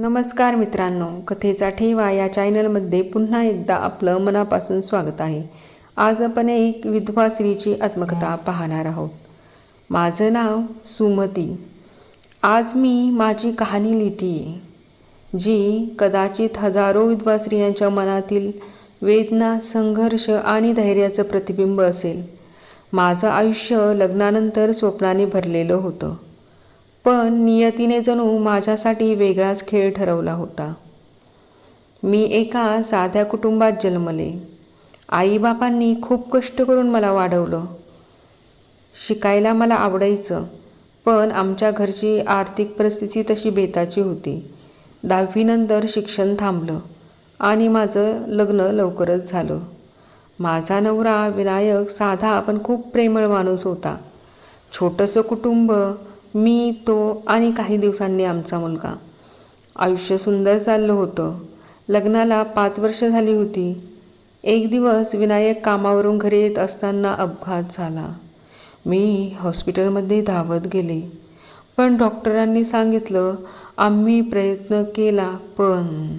नमस्कार मित्रांनो कथेचा ठेवा या चॅनलमध्ये पुन्हा एकदा आपलं मनापासून स्वागत आहे. आज आपण एक विधवा स्त्रीची आत्मकथा पाहणार आहोत. माझं नाव सुमती. आज मी माझी कहाणी लिहिते आहे जी कदाचित हजारो विधवा स्त्रियांच्या मनातील वेदना संघर्ष आणि धैर्याचं प्रतिबिंब असेल. माझं आयुष्य लग्नानंतर स्वप्नाने भरलेलं होतं. पण नियतीने जणू माझ्यासाठी वेगळाच खेळ ठरवला होता. मी एका साध्या कुटुंबात जन्मले. आईबापांनी खूप कष्ट करून मला वाढवलं. शिकायला मला आवडायचं पण आमच्या घरची आर्थिक परिस्थिती तशी बेताची होती. दहावीनंतर शिक्षण थांबलं आणि माझं लग्न लवकरच झालं. माझा नवरा विनायक साधा पण खूप प्रेमळ माणूस होता. छोटंसं कुटुंब मी तो आणि काही दिवसांनी आमचा मुलगा. आयुष्य सुंदर चाललं होतं. लग्नाला पाच वर्ष झाली होती. एक दिवस विनायक कामावरून घरी येत असताना अपघात झाला. मी हॉस्पिटलमध्ये धावत गेले. पण डॉक्टरांनी सांगितलं आम्ही प्रयत्न केला पण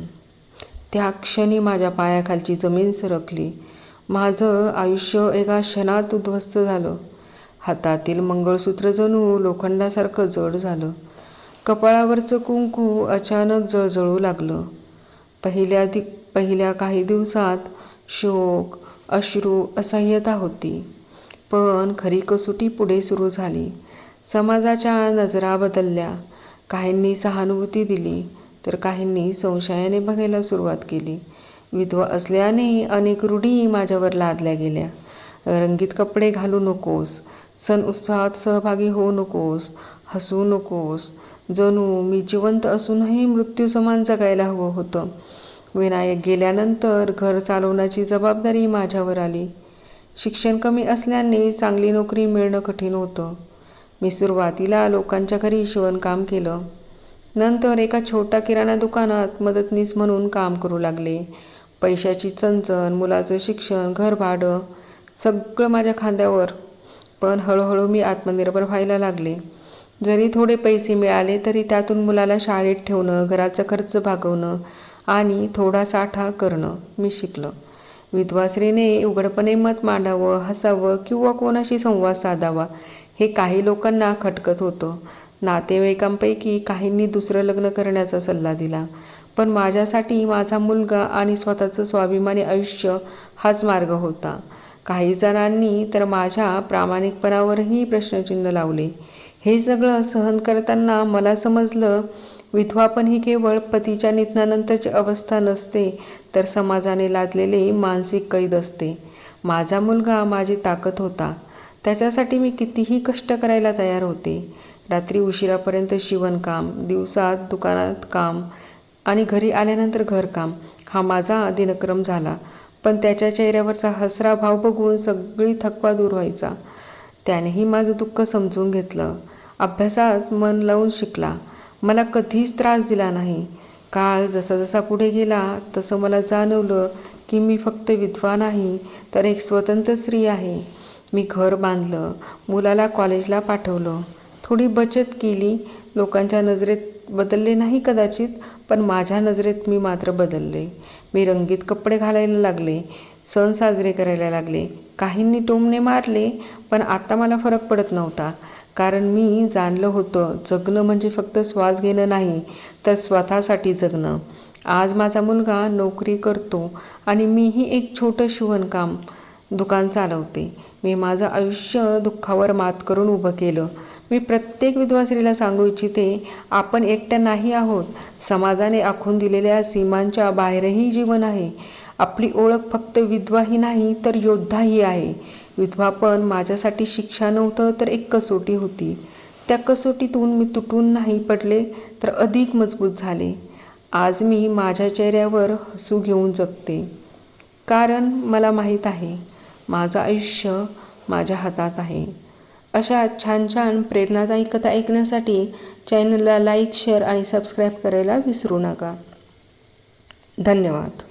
त्या क्षणी माझ्या पायाखालची जमीन सरकली. माझं आयुष्य एका क्षणात उद्ध्वस्त झालं. हातातील मंगळसूत्र जणू लोखंडासारखं जड झालं. कपाळावरचं कुंकू अचानक जळजळू लागलं. पहिल्या दि पहिल्या काही दिवसात शोक अश्रू असह्यता होती. पण खरी कसोटी पुढे सुरू झाली. समाजाच्या नजरा बदलल्या. काहींनी सहानुभूती दिली तर काहींनी संशयाने बघायला सुरुवात केली. विधवा असल्याने अनेक रूढी माझ्यावर लादल्या गेल्या. रंगीत कपडे घालू नकोस. सण उत्साहात सहभागी होऊ नकोस हसू नकोस. जणू मी जिवंत असूनही मृत्यू समान जगायला हवं होतं. विनायक गेल्यानंतर घर चालवण्याची जबाबदारी माझ्यावर आली. शिक्षण कमी असल्याने चांगली नोकरी मिळणं कठीण होतं. मी सुरुवातीला लोकांच्या घरी शिवणकाम केलं. नंतर एका छोट्या किराणा दुकानात मदतनीस म्हणून काम करू लागले. पैशाची चणचण मुलाचं शिक्षण घर भाडं सगळं माझ्या खांद्यावर पण हळूहळू मी आत्मनिर्भर व्हायला लागले. जरी थोडे पैसे मिळाले तरी त्यातून मुलाला शाळेत ठेवणं घराचा खर्च भागवणं आणि थोडा साठा करणं मी शिकलं. विधवाश्रीने उघडपणे मत मांडावं हसावं किंवा कोणाशी संवाद साधावा हे काही लोकांना खटकत होतं. नातेवाईकांपैकी काहींनी दुसरं लग्न करण्याचा सल्ला दिला. पण माझ्यासाठी माझा मुलगा आणि स्वतःचं स्वाभिमानी आयुष्य हाच मार्ग होता. काही जणांनी तर माझ्या प्रामाणिकपणावरही प्रश्नचिन्ह लावले. हे सगळं सहन करताना मला समजलं विधवापण ही केवळ पतीच्या निधनानंतरची अवस्था नसते तर समाजाने लादलेले मानसिक कैद असते. माझा मुलगा माझी ताकद होता. त्याच्यासाठी मी कितीही कष्ट करायला तयार होते. रात्री उशिरापर्यंत शिवणकाम दिवसात दुकानात काम आणि घरी आल्यानंतर घरकाम हा माझा दिनक्रम झाला. पण त्याच्या चेहऱ्यावरचा हसरा भाव बघून सगळी थकवा दूर व्हायचा. त्यानेही माझं दुःख समजून घेतलं. अभ्यासात मन लावून शिकला. मला कधीच त्रास दिला नाही. काळ जसा जसा पुढे गेला तसं मला जाणवलं की मी फक्त विधवा नाही तर एक स्वतंत्र स्त्री आहे. मी घर बांधलं मुलाला कॉलेजला पाठवलं. थोडी बचत केली. लोकांच्या नजरेत बदलले नाही कदाचित पण माझ्या नजरेत मी मात्र बदलले. मी रंगीत कपडे घालायला लागले सण साजरे करायला लागले. काहींनी टोमणे मारले पण आता मला फरक पडत नव्हता. कारण मी जाणलं होतं जगणं म्हणजे फक्त श्वास घेणं नाही तर स्वतःसाठी जगणं. आज माझा मुलगा नोकरी करतो आणि मीही एक छोटं शिवणकाम दुकान चालवते. मी माझं आयुष्य दुःखावर मात करून उभं केलं. मी प्रत्येक विधवा स्त्रीला सांगू इच्छिते आपण एकट्या नाही आहोत. समाजाने आखून दिलेल्या सीमांच्या बाहेरही जीवन आहे. आपली ओळख फक्त विधवाही नाही तर योद्धाही आहे. विधवा पण माझ्यासाठी शिक्षा नव्हतं तर एक कसोटी होती. त्या कसोटीतून मी तुटून नाही पडले तर अधिक मजबूत झाले. आज मी माझ्या चेहऱ्यावर हसू घेऊन जगते. कारण मला माहीत आहे माझं आयुष्य माझ्या हातात आहे. अशा छान छान प्रेरणादायी कथा ऐकण्यासाठी चॅनलला लाईक शेअर आणि सबस्क्राईब करायला विसरू नका. धन्यवाद.